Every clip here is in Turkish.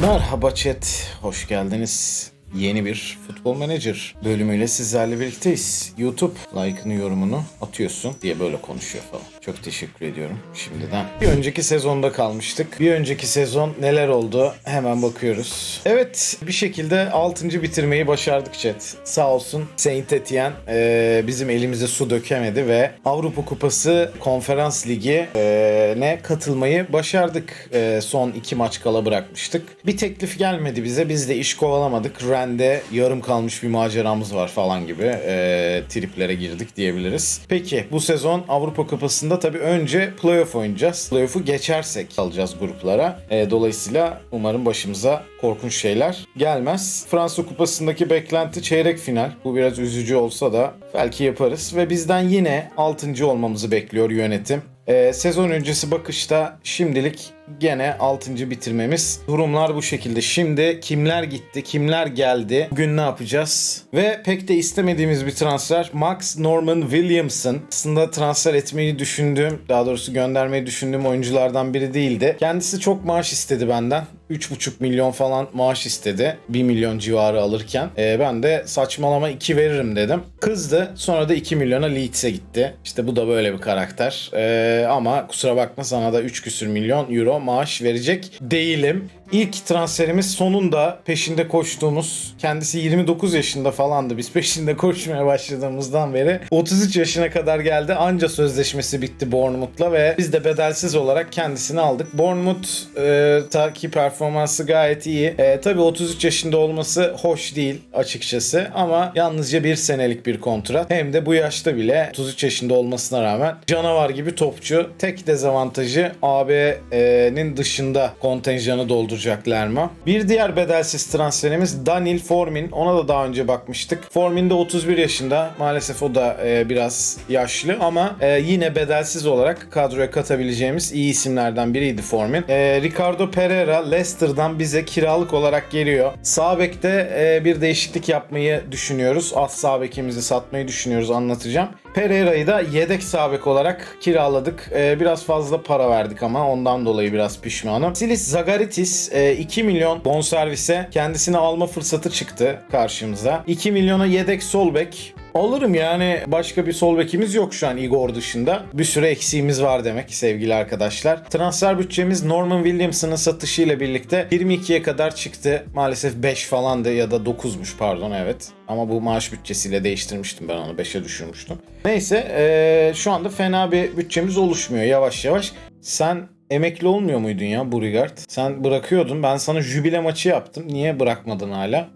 Merhaba chat, hoş geldiniz. Yeni bir Futbol Manager bölümüyle sizlerle birlikteyiz. YouTube like'ını yorumunu atıyorsun diye böyle konuşuyor falan. Çok teşekkür ediyorum şimdiden. Bir önceki sezonda kalmıştık. Bir önceki sezon neler oldu hemen bakıyoruz. Evet bir şekilde 6. bitirmeyi başardık chat. Sağ olsun Saint Etienne e, bizim elimize su dökemedi ve Avrupa Kupası Konferans Ligi e, ne katılmayı başardık. E, son iki maç kala bırakmıştık. Bir teklif gelmedi bize. Biz de iş kovalamadık. Ren'de yarım kalmış bir maceramız var falan gibi e, triplere girdik diyebiliriz. Peki bu sezon Avrupa Kupası'nda tabii önce playoff oynayacağız. Playoff'u geçersek alacağız gruplara. E, dolayısıyla umarım başımıza korkunç şeyler gelmez. Fransa Kupası'ndaki beklenti çeyrek final. Bu biraz üzücü olsa da belki yaparız. Ve bizden yine 6. olmamızı bekliyor yönetim. Ee, sezon öncesi bakışta şimdilik gene 6. bitirmemiz. Durumlar bu şekilde. Şimdi kimler gitti, kimler geldi, bugün ne yapacağız? Ve pek de istemediğimiz bir transfer Max Norman Williamson. Aslında transfer etmeyi düşündüğüm, daha doğrusu göndermeyi düşündüğüm oyunculardan biri değildi. Kendisi çok maaş istedi benden. 3,5 milyon falan maaş istedi. 1 milyon civarı alırken. Ee, ben de saçmalama 2 veririm dedim. Kızdı. Sonra da 2 milyona Leeds'e gitti. İşte bu da böyle bir karakter. Ee, ama kusura bakma sana da 3 küsür milyon euro maaş verecek değilim. İlk transferimiz sonunda peşinde koştuğumuz kendisi 29 yaşında falandı biz peşinde koşmaya başladığımızdan beri 33 yaşına kadar geldi anca sözleşmesi bitti Bournemouth'la ve biz de bedelsiz olarak kendisini aldık. Bournemouth e, ta ki performansı gayet iyi. E, tabii 33 yaşında olması hoş değil açıkçası ama yalnızca bir senelik bir kontrat. Hem de bu yaşta bile 33 yaşında olmasına rağmen canavar gibi topçu. Tek dezavantajı AB'nin dışında kontenjanı dolduracak Lerma. Bir diğer bedelsiz transferimiz Daniel Formin. Ona da daha önce bakmıştık. Formin de 31 yaşında. Maalesef o da e, biraz yaşlı ama e, yine bedelsiz olarak kadroya katabileceğimiz iyi isimlerden biriydi Formin. E, Ricardo Pereira Leicester'dan bize kiralık olarak geliyor. Sağ bekte e, bir değişiklik yapmayı düşünüyoruz. Az sağ bekimizi satmayı düşünüyoruz anlatacağım. Pereira'yı da yedek sağ bek olarak kiraladık. E, biraz fazla para verdik ama ondan dolayı biraz pişmanım. Silis Zagaritis e, 2 milyon bonservise kendisini alma fırsatı çıktı karşımıza. 2 milyona yedek sol bek Alırım yani başka bir sol bekimiz yok şu an Igor dışında. Bir süre eksiğimiz var demek sevgili arkadaşlar. Transfer bütçemiz Norman Williamson'ın satışıyla birlikte 22'ye kadar çıktı. Maalesef 5 falandı ya da 9'muş pardon evet. Ama bu maaş bütçesiyle değiştirmiştim ben onu 5'e düşürmüştüm. Neyse eee, şu anda fena bir bütçemiz oluşmuyor yavaş yavaş. Sen emekli olmuyor muydun ya Burigard? Sen bırakıyordun ben sana jübile maçı yaptım. Niye bırakmadın hala?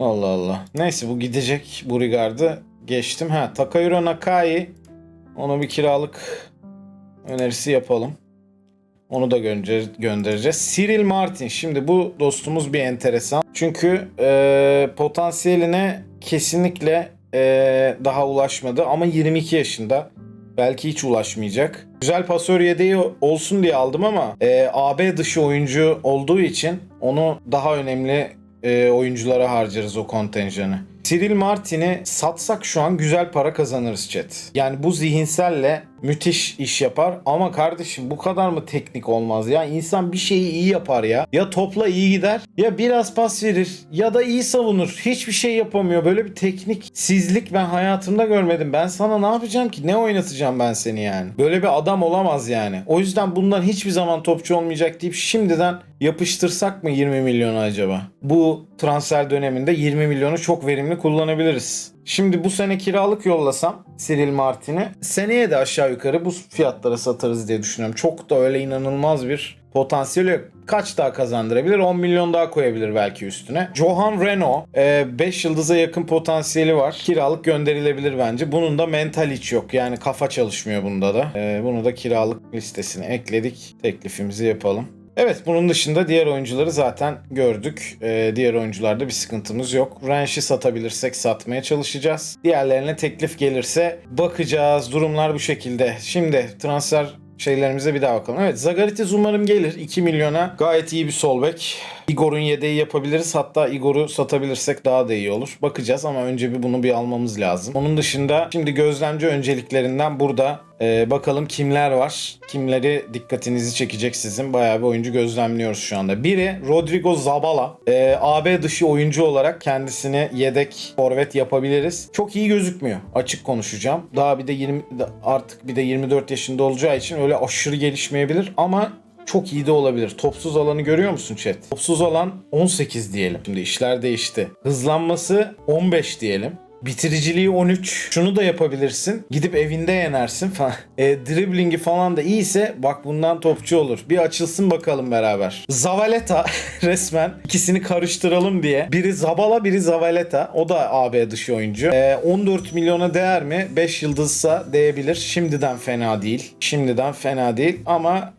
Allah Allah. Neyse bu gidecek Burigard'ı geçtim. Ha Takayuro Nakai ona bir kiralık önerisi yapalım. Onu da gönder- göndereceğiz. Cyril Martin. Şimdi bu dostumuz bir enteresan. Çünkü e, potansiyeline kesinlikle e, daha ulaşmadı. Ama 22 yaşında. Belki hiç ulaşmayacak. Güzel pasör yedeği olsun diye aldım ama e, AB dışı oyuncu olduğu için onu daha önemli e, oyunculara harcarız o kontenjanı. Cyril Martin'i satsak şu an güzel para kazanırız chat. Yani bu zihinselle müthiş iş yapar ama kardeşim bu kadar mı teknik olmaz ya? İnsan bir şeyi iyi yapar ya. Ya topla iyi gider ya biraz pas verir ya da iyi savunur. Hiçbir şey yapamıyor. Böyle bir teknik sizlik ben hayatımda görmedim. Ben sana ne yapacağım ki? Ne oynatacağım ben seni yani? Böyle bir adam olamaz yani. O yüzden bundan hiçbir zaman topçu olmayacak deyip şimdiden yapıştırsak mı 20 milyonu acaba? Bu transfer döneminde 20 milyonu çok verimli kullanabiliriz. Şimdi bu sene kiralık yollasam Cyril Martin'i seneye de aşağı yukarı bu fiyatlara satarız diye düşünüyorum. Çok da öyle inanılmaz bir potansiyeli yok. Kaç daha kazandırabilir? 10 milyon daha koyabilir belki üstüne. Johan Renault 5 yıldıza yakın potansiyeli var. Kiralık gönderilebilir bence. Bunun da mental hiç yok. Yani kafa çalışmıyor bunda da. E, bunu da kiralık listesine ekledik. Teklifimizi yapalım. Evet bunun dışında diğer oyuncuları zaten gördük. Ee, diğer oyuncularda bir sıkıntımız yok. Renş'i satabilirsek satmaya çalışacağız. Diğerlerine teklif gelirse bakacağız. Durumlar bu şekilde. Şimdi transfer şeylerimize bir daha bakalım. Evet Zagaritis umarım gelir. 2 milyona gayet iyi bir sol bek. Igor'un yedeği yapabiliriz. Hatta Igor'u satabilirsek daha da iyi olur. Bakacağız ama önce bir bunu bir almamız lazım. Onun dışında şimdi gözlemci önceliklerinden burada e, bakalım kimler var. Kimleri dikkatinizi çekecek sizin. Bayağı bir oyuncu gözlemliyoruz şu anda. Biri Rodrigo Zabala. E, AB dışı oyuncu olarak kendisini yedek forvet yapabiliriz. Çok iyi gözükmüyor. Açık konuşacağım. Daha bir de 20 artık bir de 24 yaşında olacağı için öyle aşırı gelişmeyebilir ama çok iyi de olabilir. Topsuz alanı görüyor musun chat? Topsuz alan 18 diyelim. Şimdi işler değişti. Hızlanması 15 diyelim. Bitiriciliği 13. Şunu da yapabilirsin. Gidip evinde yenersin falan. E, driblingi falan da iyiyse bak bundan topçu olur. Bir açılsın bakalım beraber. Zavaleta resmen ikisini karıştıralım diye. Biri Zabala biri Zavaleta. O da AB dışı oyuncu. E, 14 milyona değer mi? 5 yıldızsa değebilir. Şimdiden fena değil. Şimdiden fena değil ama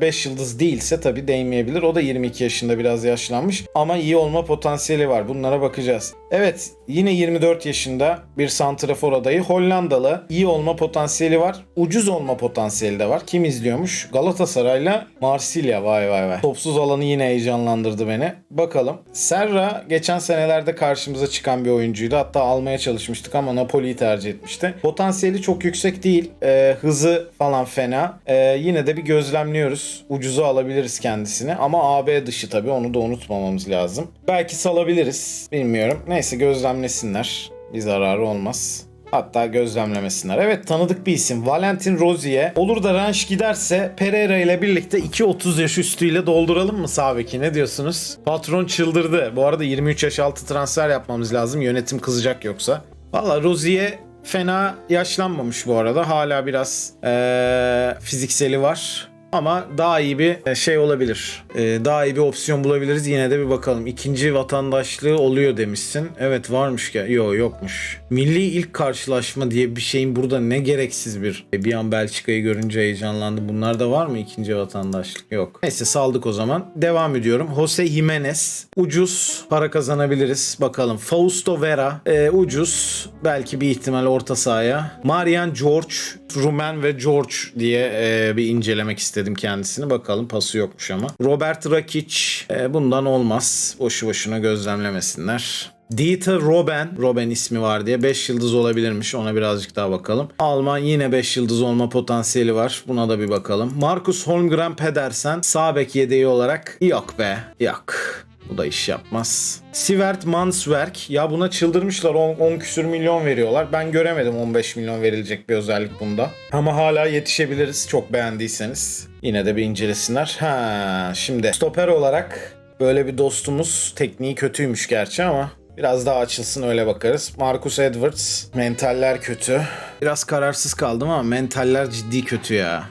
5 yıldız değilse tabii değmeyebilir. O da 22 yaşında biraz yaşlanmış ama iyi olma potansiyeli var. Bunlara bakacağız. Evet yine 24 yaşında bir santrafor adayı. Hollandalı. iyi olma potansiyeli var. Ucuz olma potansiyeli de var. Kim izliyormuş? Galatasaray'la Marsilya. Vay vay vay. Topsuz alanı yine heyecanlandırdı beni. Bakalım. Serra geçen senelerde karşımıza çıkan bir oyuncuydu. Hatta almaya çalışmıştık ama Napoli'yi tercih etmişti. Potansiyeli çok yüksek değil. Ee, hızı falan fena. Ee, yine de bir gözlemliyoruz. Ucuza alabiliriz kendisini. Ama AB dışı tabii onu da unutmamamız lazım. Belki salabiliriz. Bilmiyorum. Neyse gözlemlesinler. Bir zararı olmaz. Hatta gözlemlemesinler. Evet tanıdık bir isim. Valentin Rozier. Olur da Ranch giderse Pereira ile birlikte 2.30 yaş üstüyle dolduralım mı sağ beki? Ne diyorsunuz? Patron çıldırdı. Bu arada 23 yaş altı transfer yapmamız lazım. Yönetim kızacak yoksa. Valla Rozier fena yaşlanmamış bu arada. Hala biraz eee, fizikseli var. Ama daha iyi bir şey olabilir. Ee, daha iyi bir opsiyon bulabiliriz. Yine de bir bakalım. İkinci vatandaşlığı oluyor demişsin. Evet varmış ki. Yok yokmuş. Milli ilk karşılaşma diye bir şeyin burada ne gereksiz bir. Bir an Belçika'yı görünce heyecanlandım. Bunlarda var mı ikinci vatandaşlık? Yok. Neyse saldık o zaman. Devam ediyorum. Jose Jimenez. Ucuz para kazanabiliriz. Bakalım. Fausto Vera. Ee, ucuz. Belki bir ihtimal orta sahaya. Marian George. Rumen ve George diye e, bir incelemek istedim kendisini. Bakalım pası yokmuş ama. Robert Rakic. e, bundan olmaz. Boşu boşuna gözlemlemesinler. Dieter Robben, Robben ismi var diye 5 yıldız olabilirmiş. Ona birazcık daha bakalım. Alman yine 5 yıldız olma potansiyeli var. Buna da bir bakalım. Markus Holmgren Pedersen sağ bek yedeği olarak yok be. Yok. Bu da iş yapmaz. Sivert Manswerk. Ya buna çıldırmışlar. 10, 10 küsür milyon veriyorlar. Ben göremedim 15 milyon verilecek bir özellik bunda. Ama hala yetişebiliriz çok beğendiyseniz. Yine de bir incelesinler. Ha, şimdi stoper olarak böyle bir dostumuz. Tekniği kötüymüş gerçi ama Biraz daha açılsın öyle bakarız. Marcus Edwards. Mentaller kötü. Biraz kararsız kaldım ama mentaller ciddi kötü ya.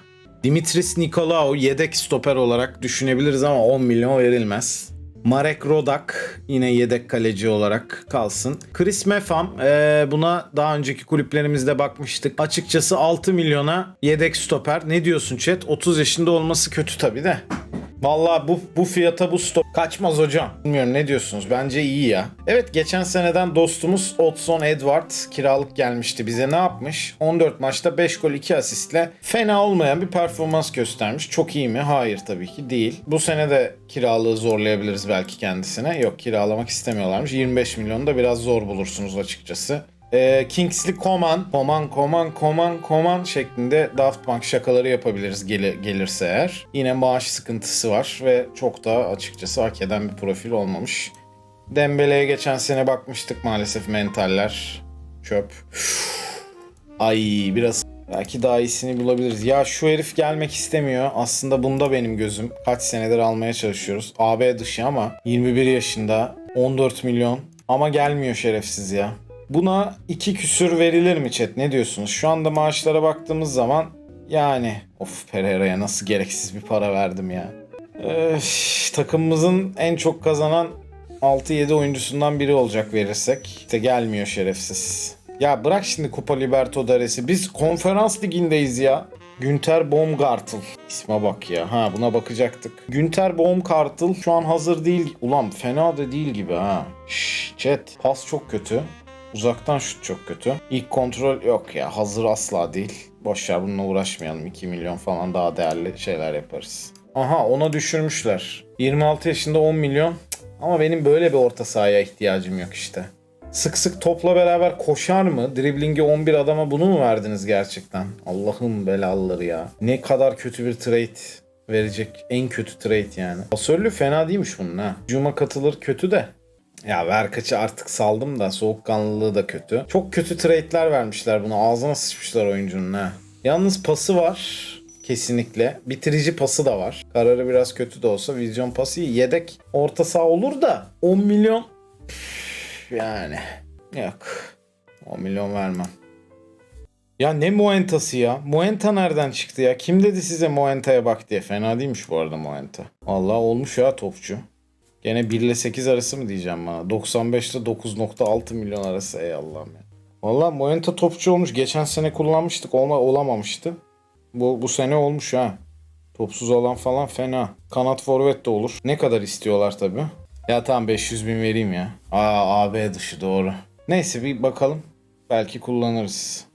Dimitris Nikolaou yedek stoper olarak düşünebiliriz ama 10 milyon verilmez. Marek Rodak yine yedek kaleci olarak kalsın. Chris Mefam eee, buna daha önceki kulüplerimizde bakmıştık. Açıkçası 6 milyona yedek stoper. Ne diyorsun chat? 30 yaşında olması kötü tabii de. Vallahi bu bu fiyata bu stop kaçmaz hocam. Bilmiyorum ne diyorsunuz? Bence iyi ya. Evet geçen seneden dostumuz Odson Edward kiralık gelmişti bize. Ne yapmış? 14 maçta 5 gol 2 asistle fena olmayan bir performans göstermiş. Çok iyi mi? Hayır tabii ki değil. Bu sene de kiralığı zorlayabiliriz belki kendisine. Yok kiralamak istemiyorlarmış. 25 milyonu da biraz zor bulursunuz açıkçası. Ee, Kingsley Coman, Coman, Coman, Coman, Coman şeklinde Daft Punk şakaları yapabiliriz geli- gelirse eğer. Yine maaş sıkıntısı var ve çok da açıkçası hak eden bir profil olmamış. Dembele'ye geçen sene bakmıştık maalesef mentaller. Çöp. Ay biraz belki daha iyisini bulabiliriz. Ya şu herif gelmek istemiyor. Aslında bunda benim gözüm. Kaç senedir almaya çalışıyoruz. AB dışı ama 21 yaşında 14 milyon ama gelmiyor şerefsiz ya. Buna iki küsür verilir mi chat? Ne diyorsunuz? Şu anda maaşlara baktığımız zaman yani of Pereira'ya nasıl gereksiz bir para verdim ya. Öf, takımımızın en çok kazanan 6-7 oyuncusundan biri olacak verirsek. İşte gelmiyor şerefsiz. Ya bırak şimdi Kupa Libertadores'i. Biz konferans ligindeyiz ya. Günter Baumgartel. İsme bak ya. Ha buna bakacaktık. Günter Baumgartel şu an hazır değil. Ulan fena da değil gibi ha. Şşş chat. Pas çok kötü. Uzaktan şut çok kötü. İlk kontrol yok ya. Hazır asla değil. Boş bununla uğraşmayalım. 2 milyon falan daha değerli şeyler yaparız. Aha ona düşürmüşler. 26 yaşında 10 milyon. Ama benim böyle bir orta sahaya ihtiyacım yok işte. Sık sık topla beraber koşar mı? Driblingi 11 adama bunu mu verdiniz gerçekten? Allah'ım belalıları ya. Ne kadar kötü bir trade verecek. En kötü trade yani. Pasörlü fena değilmiş bunun ha. Cuma katılır kötü de. Ya Verkaç'ı artık saldım da soğukkanlılığı da kötü. Çok kötü trade'ler vermişler buna. Ağzına sıçmışlar oyuncunun ha. Yalnız pası var. Kesinlikle. Bitirici pası da var. Kararı biraz kötü de olsa vizyon pası iyi. Yedek orta saha olur da 10 milyon Üf, yani yok. 10 milyon vermem. Ya ne Moenta'sı ya? Moenta nereden çıktı ya? Kim dedi size Moenta'ya bak diye? Fena değilmiş bu arada Moenta. Allah olmuş ya topçu. Gene 1 ile 8 arası mı diyeceğim bana? 95 ile 9.6 milyon arası ey Allah'ım ya. Valla Moenta topçu olmuş. Geçen sene kullanmıştık. Olma, olamamıştı. Bu, bu sene olmuş ha. Topsuz alan falan fena. Kanat forvet de olur. Ne kadar istiyorlar tabi. Ya tamam 500 bin vereyim ya. Aa AB dışı doğru. Neyse bir bakalım. Belki kullanırız.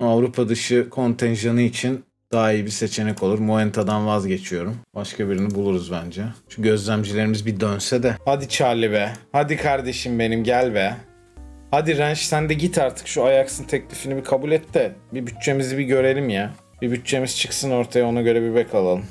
Avrupa dışı kontenjanı için daha iyi bir seçenek olur. Moenta'dan vazgeçiyorum. Başka birini buluruz bence. Şu gözlemcilerimiz bir dönse de. Hadi Charlie be. Hadi kardeşim benim gel be. Hadi Renş sen de git artık şu Ajax'ın teklifini bir kabul et de bir bütçemizi bir görelim ya. Bir bütçemiz çıksın ortaya ona göre bir bek alalım.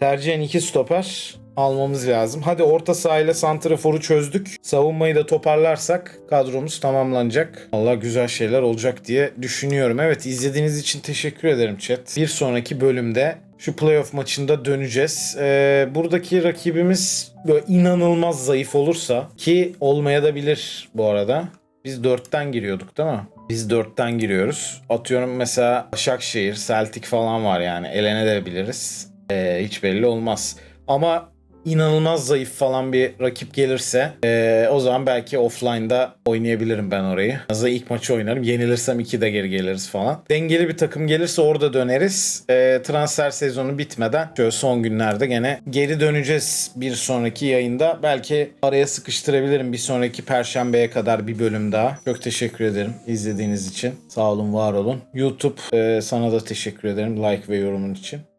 Tercihen iki stoper almamız lazım. Hadi orta sahayla santraforu çözdük. Savunmayı da toparlarsak kadromuz tamamlanacak. Allah güzel şeyler olacak diye düşünüyorum. Evet izlediğiniz için teşekkür ederim chat. Bir sonraki bölümde şu playoff maçında döneceğiz. Ee, buradaki rakibimiz böyle inanılmaz zayıf olursa ki olmaya da bilir bu arada. Biz dörtten giriyorduk değil mi? Biz dörtten giriyoruz. Atıyorum mesela Başakşehir, Celtic falan var yani. Elenebiliriz. Ee, hiç belli olmaz. Ama inanılmaz zayıf falan bir rakip gelirse ee, o zaman belki offline'da oynayabilirim ben orayı. Azı ilk maçı oynarım. Yenilirsem iki de geri geliriz falan. Dengeli bir takım gelirse orada döneriz. Ee, transfer sezonu bitmeden şöyle son günlerde gene geri döneceğiz bir sonraki yayında. Belki araya sıkıştırabilirim bir sonraki perşembeye kadar bir bölüm daha. Çok teşekkür ederim izlediğiniz için. Sağ olun, var olun. YouTube e, sana da teşekkür ederim like ve yorumun için.